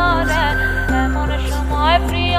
আলো দেয় এমন সময় প্রিয়